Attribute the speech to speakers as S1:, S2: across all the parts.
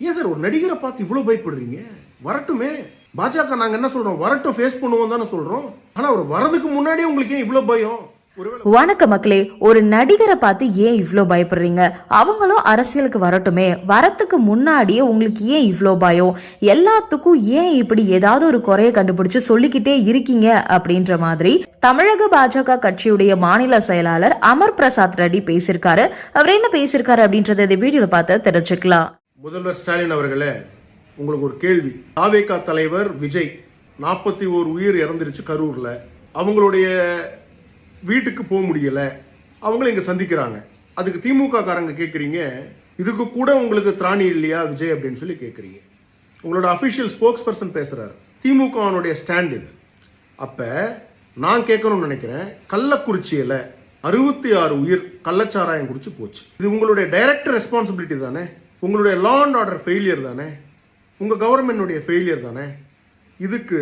S1: ஏன் சார் ஒரு நடிகரை பார்த்து இவ்வளவு பயப்படுறீங்க? வரட்டுமே. பாஜக நாங்க என்ன சொல்றோம்? வரட்டும் ஃபேஸ் பண்ணுவோம் தானே சொல்றோம். ஆனா அவர் வரதுக்கு முன்னாடியே உங்களுக்கு ஏன் இவ்வளவு பயம்?
S2: வணக்க மக்களே ஒரு நடிகரை பார்த்து ஏன் இவ்வளோ பயப்படுறீங்க? அவங்களும் அரசியலுக்கு வரட்டுமே. வரத்துக்கு முன்னாடியே உங்களுக்கு ஏன் இவ்வளோ பயம்? எல்லாத்துக்கும் ஏன் இப்படி ஏதாவது ஒரு குறைய கண்டுபிடிச்சு சொல்லிக்கிட்டே இருக்கீங்க அப்படின்ற மாதிரி தமிழக பாஜக கட்சியுடைய மாநில செயலாளர் அமர் பிரசாத் ரெட்டி பேசியிருக்காரு. அவர் என்ன பேசியிருக்காரு அப்படின்றத இந்த வீடியோல பார்த்து தெரிஞ்சுக்கலாம்.
S1: முதல்வர் ஸ்டாலின் அவர்களே உங்களுக்கு ஒரு கேள்வி. தாவேகா தலைவர் விஜய் நாற்பத்தி ஓர் உயிர் இறந்துருச்சு கரூரில். அவங்களுடைய வீட்டுக்கு போக முடியல. அவங்கள இங்கே சந்திக்கிறாங்க. அதுக்கு திமுக காரங்க கேட்குறீங்க இதுக்கு கூட உங்களுக்கு திராணி இல்லையா விஜய் அப்படின்னு சொல்லி கேட்குறீங்க உங்களோட அஃபிஷியல் ஸ்போக்ஸ் பர்சன் பேசுகிறார் திமுகனுடைய ஸ்டாண்ட் இது. அப்போ நான் கேட்கணும்னு நினைக்கிறேன் கள்ளக்குறிச்சியில் அறுபத்தி ஆறு உயிர் கள்ளச்சாராயம் குடிச்சு போச்சு. இது உங்களுடைய டைரக்ட் ரெஸ்பான்சிபிலிட்டி தானே? உங்களுடைய லா அண்ட் ஆர்டர் ஃபெயிலியர் தானே? உங்கள் கவர்மெண்டுடைய ஃபெயிலியர் தானே? இதுக்கு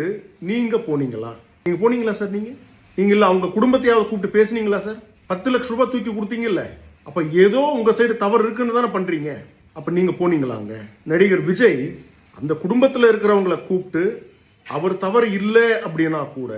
S1: நீங்கள் போனீங்களா? நீங்கள் போனீங்களா சார் நீங்கள் நீங்கள் இல்லை அவங்க குடும்பத்தையாவது கூப்பிட்டு பேசுனீங்களா சார் பத்து லட்ச ரூபாய் தூக்கி கொடுத்தீங்கல்ல? அப்போ ஏதோ உங்கள் சைடு தவறு இருக்குன்னு தானே பண்ணுறீங்க அப்போ நீங்கள் போனீங்களாங்க நடிகர் விஜய் அந்த குடும்பத்தில் இருக்கிறவங்கள கூப்பிட்டு அவர் தவறு இல்லை அப்படின்னா கூட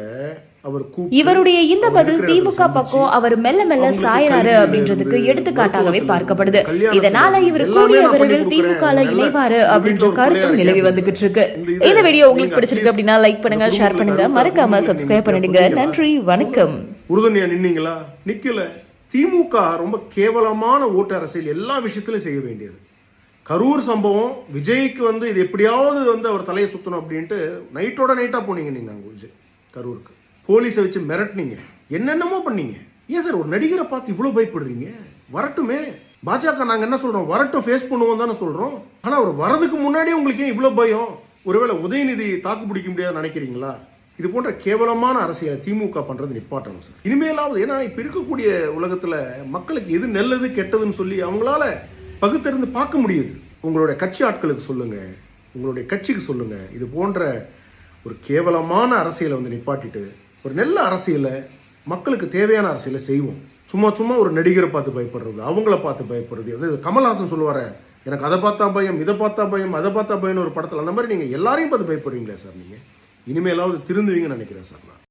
S2: இவருடைய இந்த பதில் திமுக பக்கம் அவர் மெல்ல மெல்ல சாயறாரு அப்படின்றதுக்கு எடுத்துக்காட்டாகவே பார்க்கப்படுது. இதனால இவர் கூடிய விரைவில் திமுக. இணைவாரு அப்படின்ற கருத்தும் நிலவி. வந்துகிட்டு இருக்கு.
S1: இந்த
S2: வீடியோ உங்களுக்கு பிடிச்சிருக்கு அப்படின்னா லைக் பண்ணுங்க ஷேர் பண்ணுங்க. மறக்காம சப்ஸ்கிரைப் பண்ணிடுங்க? நன்றி வணக்கம்.
S1: உறுதுணையா நின்னீங்களா? நிக்கல. திமுக ரொம்ப கேவலமான ஓட்டு அரசியல் எல்லா விஷயத்திலும் செய்ய வேண்டியது. கரூர் சம்பவம் விஜய்க்கு வந்து இது எப்படியாவது வந்து அவர் தலையை சுத்தணும் அப்படின்ட்டு நைட்டோட நைட்டா போனீங்க நீங்க அங்க விஜய் கரூருக்கு. போலீஸை வச்சு மிரட்டுனீங்க. என்னென்னமோ பண்ணீங்க. ஏன் சார் ஒரு நடிகரை பார்த்து இவ்வளவு பயப்படுறீங்க? வரட்டுமே. பாஜக நாங்க என்ன சொல்றோம்? வரட்டும் ஃபேஸ் பண்ணுவோம் தானே சொல்றோம். ஆனா அவர் வரதுக்கு முன்னாடியே உங்களுக்கு ஏன் இவ்வளவு பயம்? ஒருவேளை உதயநிதி தாக்கு பிடிக்க முடியாதுன்னு நினைக்கிறீங்களா? இது போன்ற கேவலமான அரசியலை திமுக பண்றது நிப்பாட்டணும் சார். இனிமேலாவது ஏன்னா இப்ப இருக்கக்கூடிய உலகத்துல மக்களுக்கு எது நல்லது கெட்டதுன்னு சொல்லி அவங்களால பகுத்தறிந்து பார்க்க முடியுது. உங்களுடைய கட்சி ஆட்களுக்கு சொல்லுங்க. உங்களுடைய கட்சிக்கு சொல்லுங்க. இது போன்ற ஒரு கேவலமான அரசியலை வந்து நிப்பாட்டிட்டு ஒரு நல்ல அரசியலை மக்களுக்கு தேவையான அரசியலை செய்வோம். சும்மா சும்மா ஒரு நடிகரை பார்த்து பயப்படுறது அவங்கள பார்த்து பயப்படுறது. வந்து கமல்ஹாசன் சொல்லுவார எனக்கு அதை பார்த்தா பயம் இதை பார்த்தா பயம் அதை பார்த்தா பயம்னு ஒரு படத்தில். அந்த மாதிரி நீங்கள் எல்லாரையும் பார்த்து பயப்படுவீங்களா சார் நீங்கள் இனிமேலாவது திருந்துவீங்கன்னு நினைக்கிறேன் சார் நான்.